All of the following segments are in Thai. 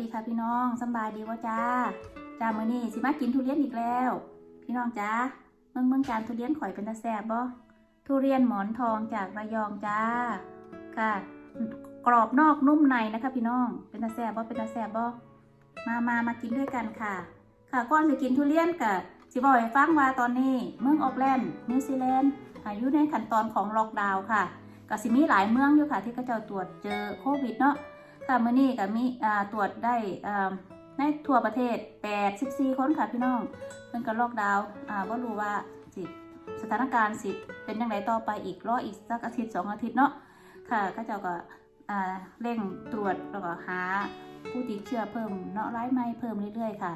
ดีค่ะพี่น้องสบายดีวะจ้าจ้ามื้อนี้สิมากินทุเรียนอีกแล้ว พี่น้องจ้าเมืองเมืองการทุเรียนข่อยเป็นตาแซ่บบ่ทุเรียนหมอนทองจากระยองจ้า ค่ะ กรอบนอกนุ่มในนะคะ พี่น้อง เป็นตาแซ่บบ่เป็นตาแซ่บบ่มามามากินด้วยกันค่ะ ค่ะก่อนจะกินทุเรียนกับสิบอกให้ฟังว่าตอนนี้ เมืองออกแลนด์นิวซีแลนด์อายุในขั้นตอนของล็อกดาวน์ค่ะก็สิมีหลายเมืองอยู่ค่ะ ที่เขาเจ้าตรวจเจอโควิดเนาะ ค่ะมื้อนี้ก็มีตรวจได้ในทั่วประเทศ 84 คนค่ะพี่น้องเพิ่นก็ล็อกดาวน์อ่าบ่รู้ว่าสิสถานการณ์สิเป็นจังไดต่อไปอีกรออีกสักอาทิตย์สองอาทิตย์เนาะค่ะก็เจ้าก็อ่าเร่งตรวจแล้วก็หาผู้ติดเชื้อเพิ่มเนาะรายใหม่เพิ่มเรื่อยๆค่ะ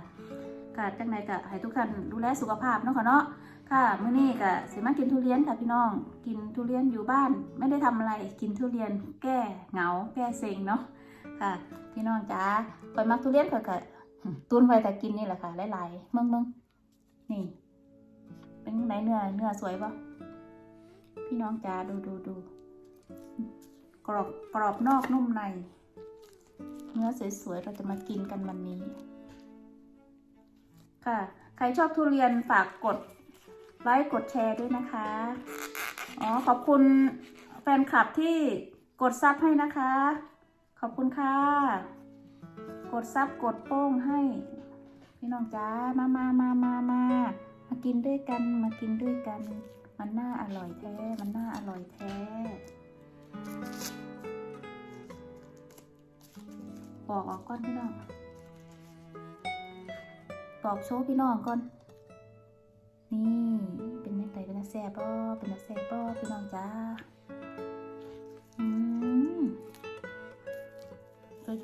ค่ะจังไดก็ให้ทุกท่านดูแลสุขภาพเนาะค่ะเนาะค่ะมื้อนี้ก็สิมากินทุเรียนค่ะพี่น้อง กินทุเรียนอยู่บ้าน ไม่ได้ทำอะไรกินทุเรียนแก้เหงาแก้เซ็งเนาะ ค่ะ พี่น้องจ้าคอยมักทุเรียนข่อยก็ตุนไว้แต่กินนี่แหละค่ะหลายๆเมืองเมืองนี่ เป็นไหนเนื้อเนื้อสวยปะพี่น้องจ้าดูดูดูกรอบกรอบนอกนุ่มใน เนื้อสวยๆเราจะมากินกันวันนี้ ค่ะ ใครชอบทุเรียนฝากกดไลค์กดแชร์ด้วยนะคะ อ๋อขอบคุณแฟนคลับที่กดซับให้นะคะ ขอบคุณค่ะ กดซับกดโป้งให้ พี่น้องจ้ามามามามามามากินด้วยกันมากินด้วยกัน มันน่าอร่อยแท้ มันน่าอร่อยแท้ ปอกออกก่อนพี่น้อง ปอกโชว์พี่น้องก่อน นี่เป็นยังไงเป็นแซ่บบ่เป็นแซ่บบ่พี่น้องจ้า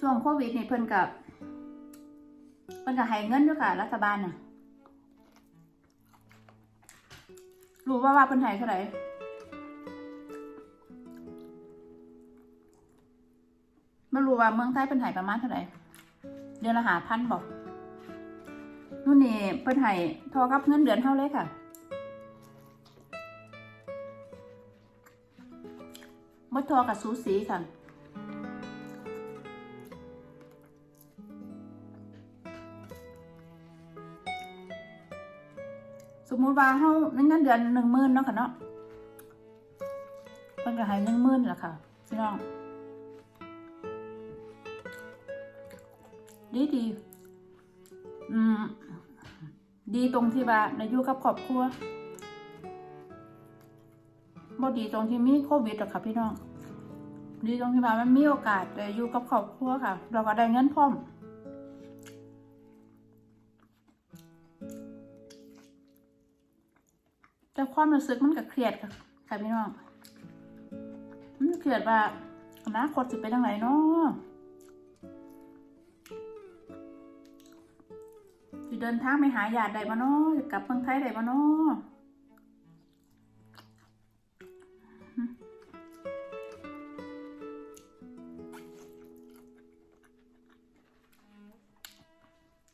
ช่วงโควิดนี่เพิ่นกับเพิ่นกับให้เงินด้วยค่ะ รัฐบาลน่ะรู้ว่าว่าเพิ่นให้เท่าไหร่ไม่รู้ว่าเมืองไทยเพิ่นให้ประมาณเท่าไหร่เดือนละหาพันบอกนู่นนี่เพิ่นให้ทอกับเงินเดือนเท่าเลยค่ะบ่ทอกับสูสีค่ะ ติว่าเฮาในเงินเดือนหนึ่งหมื่นเนาะค่ะเนาะเพิ่นก็ให้หนึ่งหมื่นหละค่ะพี่น้องดีดี อืม ดีตรงที่ว่าได้อยู่กับครอบครัวบ่ดีตรงที่มีโควิดหรอกค่ะพี่น้อง ดีตรงที่ว่ามันมีโอกาสได้อยู่กับครอบครัวค่ะ เราก็ได้เงินพร้อม แต่ความรู้สึกมันก็เครียดค่ะค่ะพี่น้องมันเครียดว่าอนาคตจะเป็นยังไงเนาะจะเดินทางไปหาญาติได้บ่เนาะจะกลับเมืองไทยได้บ่เนาะอืม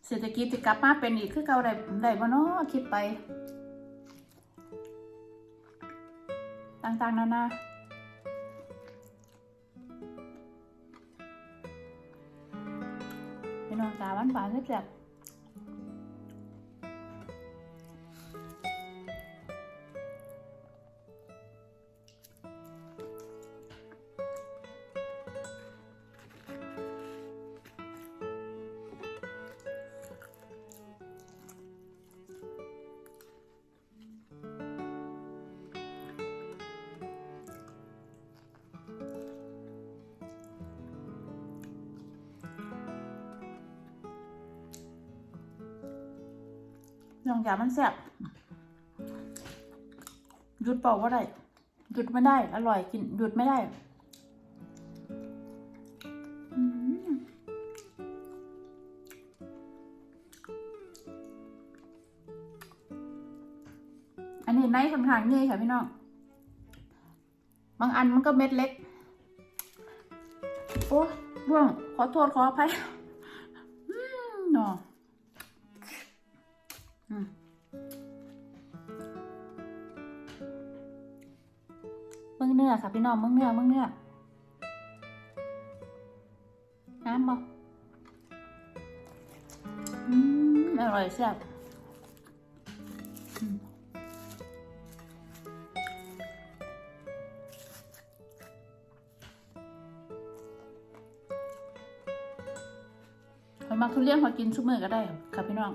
เศรษฐกิจจะกลับมาเป็นอีกคือเก่าได้ได้บ่เนาะคิดไป ต่างๆนานาเป็นน้องตาหวานหวานๆแซ่บ น้องยามันแซ่บหยุดบอกว่าได้หยุดไม่ได้ อร่อยกินหยุดไม่ได้อันนี้ในค่อนข้างนี่ค่ะพี่น้อง บางอันมันก็เม็ดเล็ก โอ้ร่วง ขอโทษขออภัยหนอ เมืองเนื้อค่ะพี่น้องเมืองเนื้อเมืองเนื้อน้ำบ่อืมอร่อยแซ่บอืมขอยมักทุเรียนขอยกินชุบมือก็ได้ค่ะพี่น้อง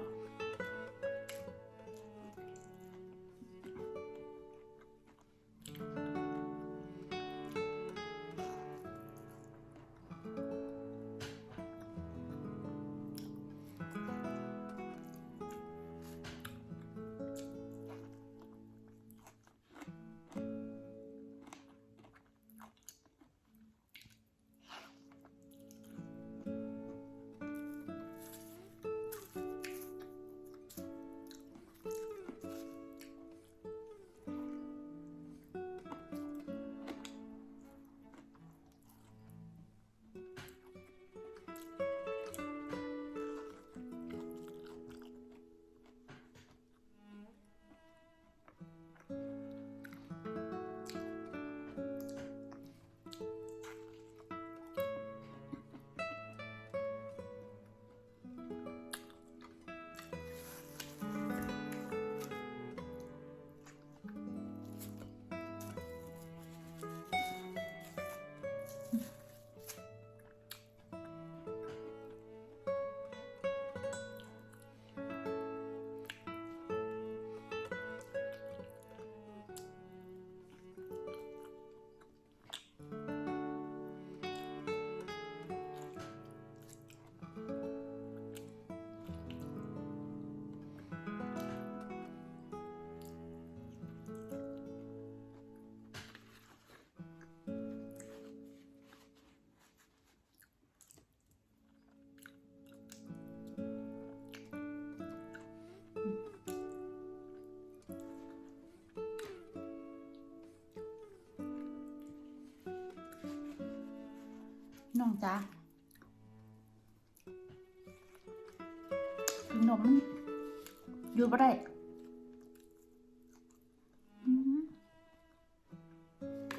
น้องจ้ากินนมมันอยู่บ่ได้อืม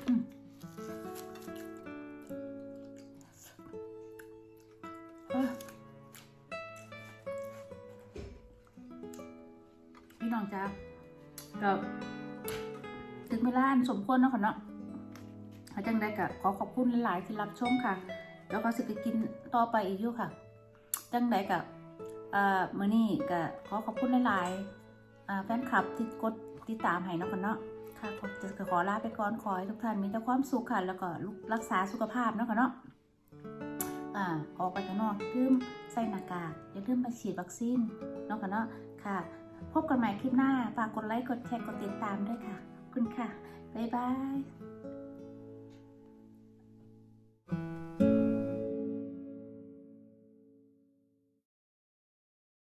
อืมเอ้อพี่น้องจ้าก็ถึงเวลาสมควรเนาะค่ะเนาะถ้าจังได้ก็ขอขอบคุณหลาย ๆ ที่รับชมค่ะ แล้วก็สิไปกินต่อไปอีกอยู่ค่ะจังได้ก็เอ่อมื้อนี้ก็ขอขอบคุณหลายๆอ่าแฟนคลับที่กดติดตามให้เนาะค่ะเนาะค่ะขอจะขอลาไปก่อนขอให้ทุกท่านมีแต่ความสุขค่ะแล้วก็รักษาสุขภาพเนาะค่ะเนาะอ่าออกไปข้างนอกอย่าลืมใส่หน้ากากอย่าลืมมาฉีดวัคซีนเนาะค่ะเนาะค่ะ พบกันใหม่คลิปหน้าฝากกดไลค์กดแชร์กดติดตามด้วยค่ะขอบคุณค่ะ บ๊ายบาย